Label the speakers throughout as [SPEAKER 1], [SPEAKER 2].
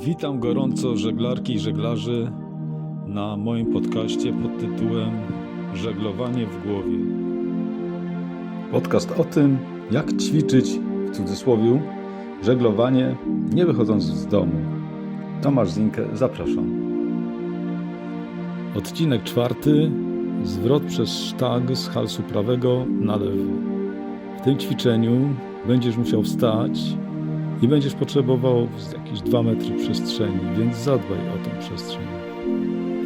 [SPEAKER 1] Witam gorąco żeglarki i żeglarzy na moim podcaście pod tytułem Żeglowanie w głowie. Podcast o tym, jak ćwiczyć w cudzysłowie żeglowanie nie wychodząc z domu. Tomasz Zinkę, zapraszam. Odcinek czwarty. Zwrot przez sztag z halsu prawego na lewy. W tym ćwiczeniu będziesz musiał wstać i będziesz potrzebował jakieś 2 metry przestrzeni, więc zadbaj o tą przestrzeń.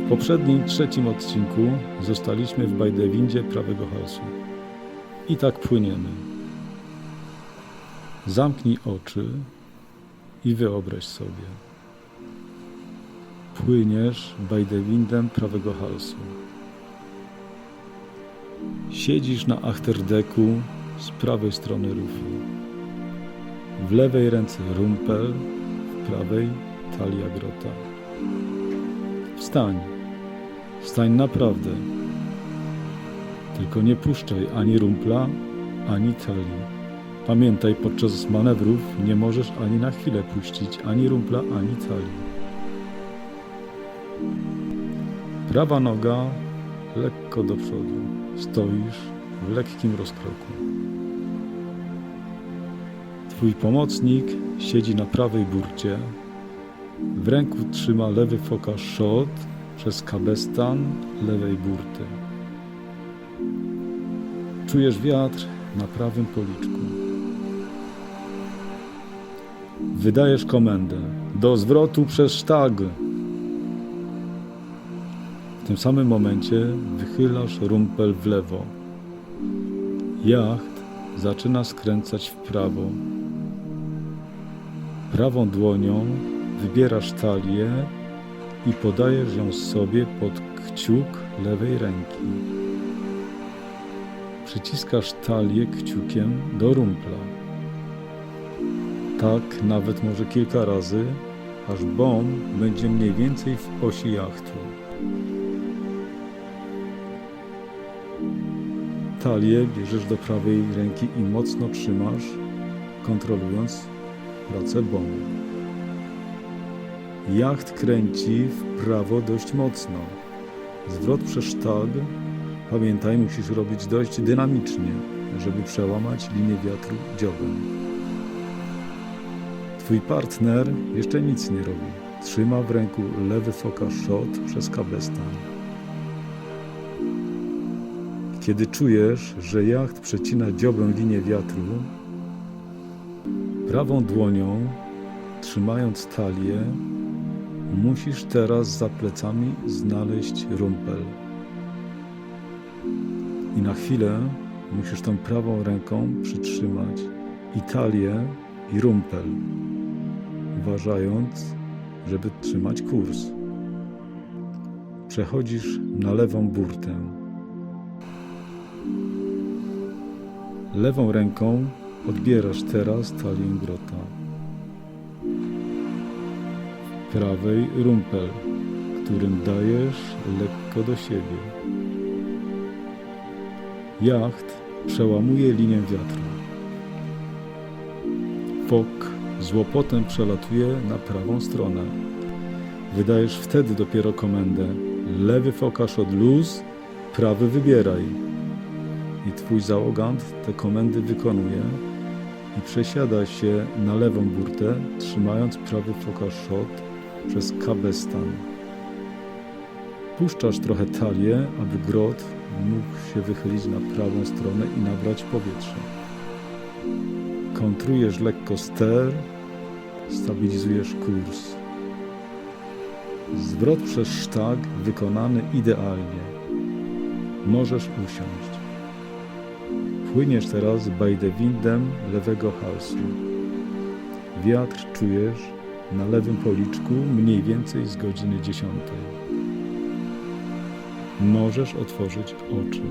[SPEAKER 1] W poprzednim, trzecim odcinku zostaliśmy w Bajdewindzie prawego halsu. I tak płyniemy. Zamknij oczy i wyobraź sobie. Płyniesz Bajdewindem prawego halsu. Siedzisz na achterdeku z prawej strony rufy. W lewej ręce rumpel, w prawej talia grota. Wstań. Wstań naprawdę. Tylko nie puszczaj ani rumpla, ani talii. Pamiętaj, podczas manewrów nie możesz ani na chwilę puścić ani rumpla, ani talii. Prawa noga lekko do przodu. Stoisz w lekkim rozkroku. Twój pomocnik siedzi na prawej burcie. W ręku trzyma lewy foka shot przez kabestan lewej burty. Czujesz wiatr na prawym policzku. Wydajesz komendę do zwrotu przez sztag. W tym samym momencie wychylasz rumpel w lewo. Jacht zaczyna skręcać w prawo. Prawą dłonią wybierasz talię i podajesz ją sobie pod kciuk lewej ręki. Przyciskasz talię kciukiem do rumpla. Tak nawet może kilka razy, aż bomb będzie mniej więcej w osi jachtu. Talię bierzesz do prawej ręki i mocno trzymasz, kontrolując bomby. Jacht kręci w prawo dość mocno. Zwrot przez sztag, pamiętaj, musisz robić dość dynamicznie, żeby przełamać linię wiatru dziobem. Twój partner jeszcze nic nie robi. Trzyma w ręku lewy foka shot przez kabestan. Kiedy czujesz, że jacht przecina dziobem linię wiatru, prawą dłonią, trzymając talię, musisz teraz za plecami znaleźć rumpel. I na chwilę musisz tą prawą ręką przytrzymać i talię, i rumpel, uważając, żeby trzymać kurs. Przechodzisz na lewą burtę. Lewą ręką odbierasz teraz talię grota. W prawej rumpel, którym dajesz lekko do siebie. Jacht przełamuje linię wiatru. Fok z łopotem przelatuje na prawą stronę. Wydajesz wtedy dopiero komendę. Lewy fokasz od luz, prawy wybieraj i twój załogant te komendy wykonuje i przesiada się na lewą burtę, trzymając prawy foka shot przez kabestan. Puszczasz trochę talię, aby grot mógł się wychylić na prawą stronę i nabrać powietrze. Kontrujesz lekko ster, stabilizujesz kurs. Zwrot przez sztag wykonany idealnie. Możesz usiąść. Płyniesz teraz bajdewindem lewego halsu. Wiatr czujesz na lewym policzku mniej więcej z godziny 10. Możesz otworzyć oczy.